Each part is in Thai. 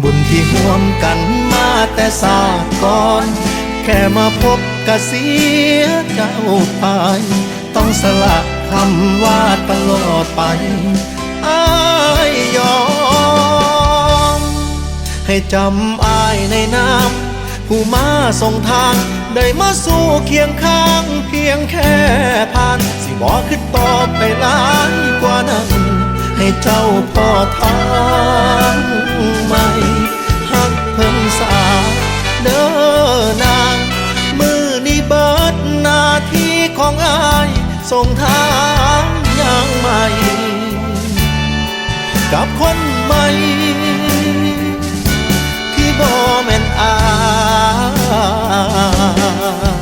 บุญที่ห่วมกันมาแต่ศาสตร์ก่อน แค่มาพบกะเสียเจ้าไป ต้องสละคำว่าตลอดไปอายยอม ให้จำอายในน้ำผู้มาส่งทาง ได้มาสู่เคียงข้างเพียงแค่ผ่าน สิบอกขึ้นต่อไปหลายกว่านั้น ให้เจ้าพ่อทาง ของอายส่งทางอย่างใหม่ กับคนใหม่ ที่บ่แม่นอาย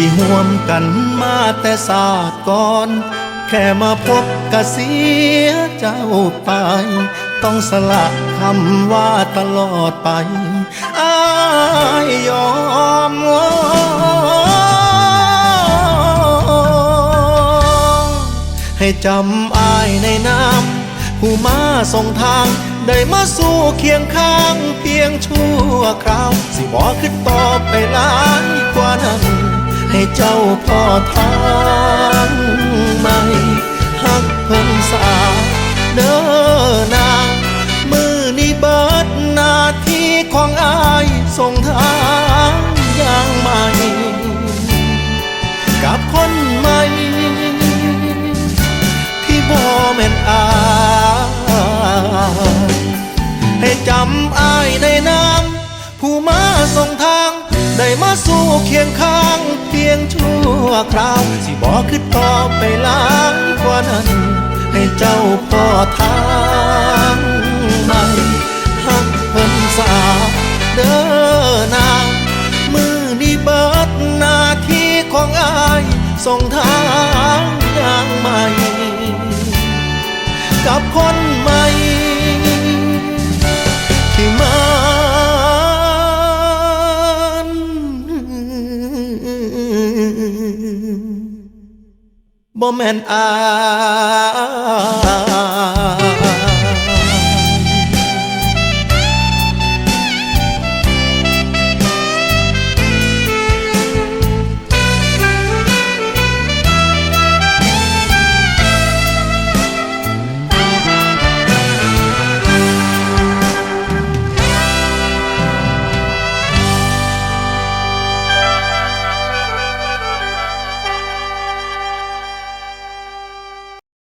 ที่ห่วมกันมาแต่ศาสตร์ก่อน แค่มาพบกะเสียเจ้าไป ต้องสละคำว่าตลอดไปอายยอมให้จำอายในน้ำผู้มาส่งทาง ได้มาสู่เคียงข้างเพียงชั่วคราว สิบอกขึ้นต่อไปลายกว่านั้น ให้เจ้าพ่อทางใหม่หักเพิ่งสาเด้อนามือนี้เบิดหน้าที่ของอายส่งทางอย่างใหม่ กับคนใหม่ ที่บ่แม่นอายให้จำอายในน้ำผู้มาส่งทาง ได้มาสู่เคียงข้าง คราว สิบอกขึ้นต่อไปหลายกว่านั้น ให้เจ้าพ่อทางใหม่หักเพิ่นสาเด้อนางมือนี้เบิดหน้าที่ของอายส่งทางอย่างใหม่ กับคนใหม่ บ่แม่นอาย